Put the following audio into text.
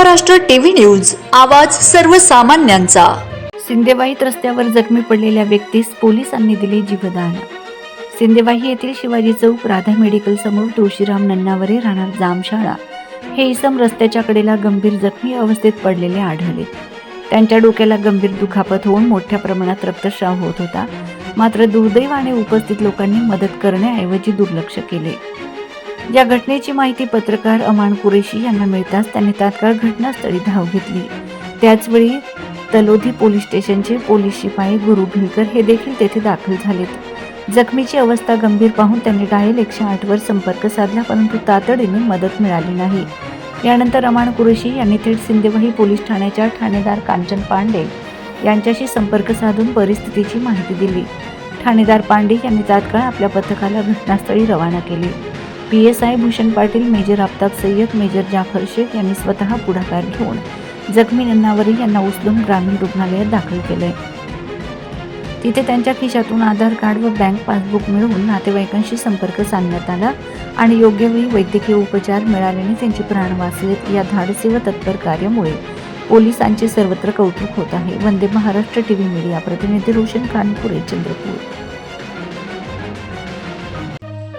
Maharashtra TV news आवाज सर्वसामान्यांचा. सिंदेवाहीत रस्त्यावर जखमी पडलेल्या व्यक्तीस पोलिसांनी दिले जीवदान. सिंदेवाही येथील शिवाजी चौक राधा मेडिकल समोर तुळशीराम नन्नावरे राहणार जामशाळा. हे इसम रस्त्याच्या कडेला गंभीर जखमी अवस्थेत पडलेले आढळले. त्यांच्या डोक्याला गंभीर दुखापत होऊन मोठ्या प्रमाणात रक्तस्राव होत होता. मात्र दुर्दैवाने उपस्थित लोकांनी मदत करण्याऐवजी दुर्लक्ष केले. या घटनेची माहिती पत्रकार अमान कुरेशी यांना मिळताच त्यांनी तात्काळ घटनास्थळी धाव घेतली. त्याचवेळी तलोधी पोलीस स्टेशनचे पोलीस शिपाई गुरु भिलकर हे देखील तेथे दाखल झालेत. जखमीची अवस्था गंभीर पाहून त्यांनी डायल एकशे आठवर संपर्क साधला परंतु तातडीने मदत मिळाली नाही. यानंतर रमाण कुरेशी यांनी थेट सिंदेवाही पोलीस ठाण्याच्या ठाणेदार कांचन पांडे यांच्याशी संपर्क साधून परिस्थितीची माहिती दिली. ठाणेदार पांडे यांनी तात्काळ आपल्या पथकाला घटनास्थळी रवाना केले. P S I Bhushan Patil major Aftab Sayyed major Jafar Shaikh यांनी स्वतः पुढाकार घेऊन जखमी नन्नावरी यांना उचलून ग्रामीण रुग्णालयात दाखल केले तिथे त्यांच्या खिशातून आधार कार्ड व बँक पासबुक मिळवून नातेवाईकांशी संपर्क साधण्यात आला आणि योग्य वेळी वैद्यकीय उपचार मिळाल्याने त्यांचे प्राण वाचलेत. या धाडसी व तत्पर कार्यामुळे पोलिसांचे सर्वत्र कौतुक होत आहे. वंदे महाराष्ट्र टीव्ही मीडिया प्रतिनिधी रोशन कानपुरे चंद्रपूर.